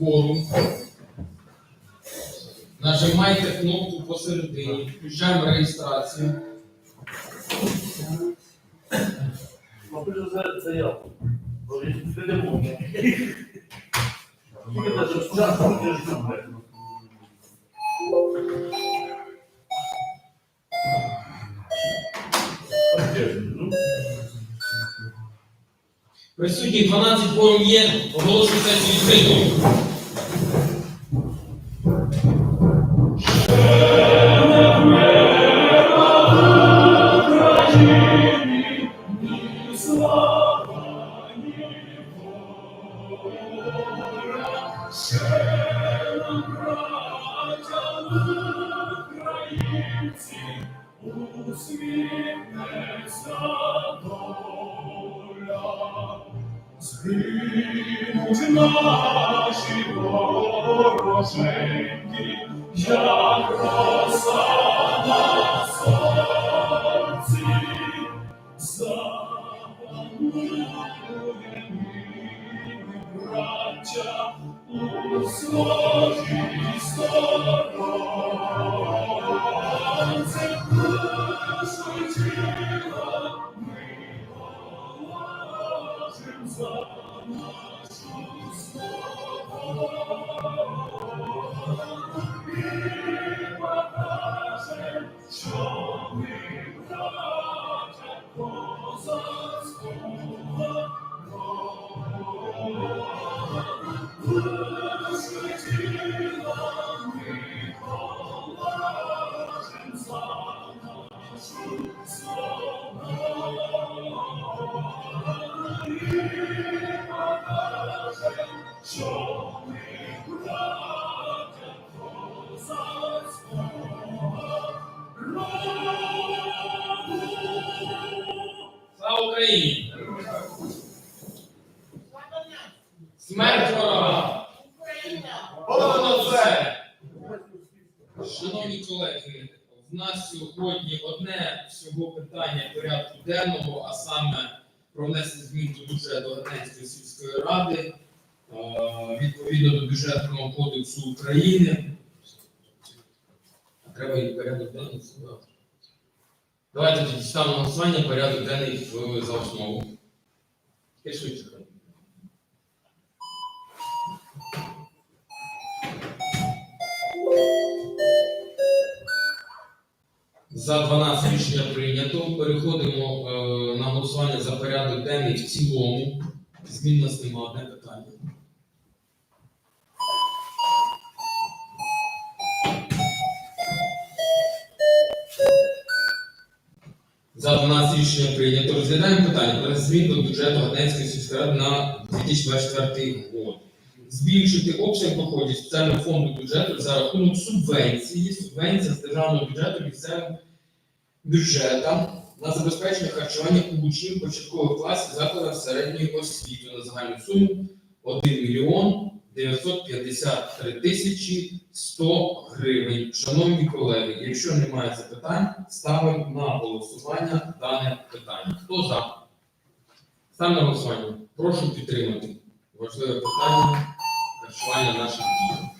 Форум. Нажимайте кнопку посередині, включаємо реєстрацію. Заявку. Присутні 12 форум є, оголошую сесію відкритою. Згинуть наші вороженьки, як роса браття у за Слава Україні! Шановні колеги, в нас сьогодні одне всього питання порядку денного, а саме про внесення змін до бюджету Гатенської сільської ради відповідно до бюджетного кодексу України. Треба і порядок денний. Давайте тоді ставимо голосування порядок денний за основу. Ти За 12 рішення прийнято. Переходимо е, на голосування за порядок денний в цілому. Змін нас немає одне питання. За 12 рішення прийнято. Розглядаємо питання про змін до бюджету Гаденської сільської ради на 2024 рік. Збільшити обсяг доходів спеціального фонду бюджету за рахунок субвенції, субвенція з державного бюджету місцевим бюджетам на забезпечення харчування учнів початкових класів закладах середньої освіти на загальну суму 1 мільйон 953 тисячі 100 гривень. Шановні колеги, якщо немає запитань, ставимо на голосування дане питання. Хто за? Ставимо на голосування. Прошу підтримати. Важливе питання харчування наших дітей.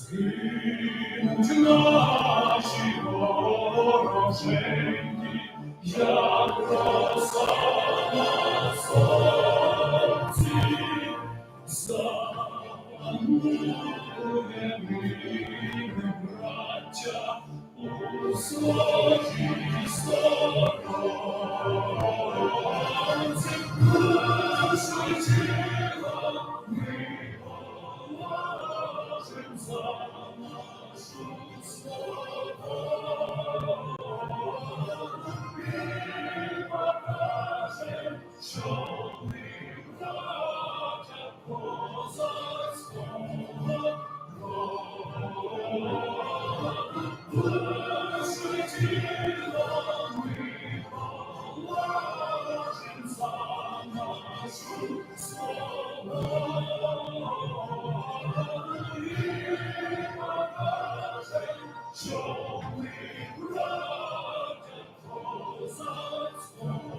Згинуть наші вороженьки, на сонці, запанує ми, браття, у своїй сторонці. Що ми радять козацьку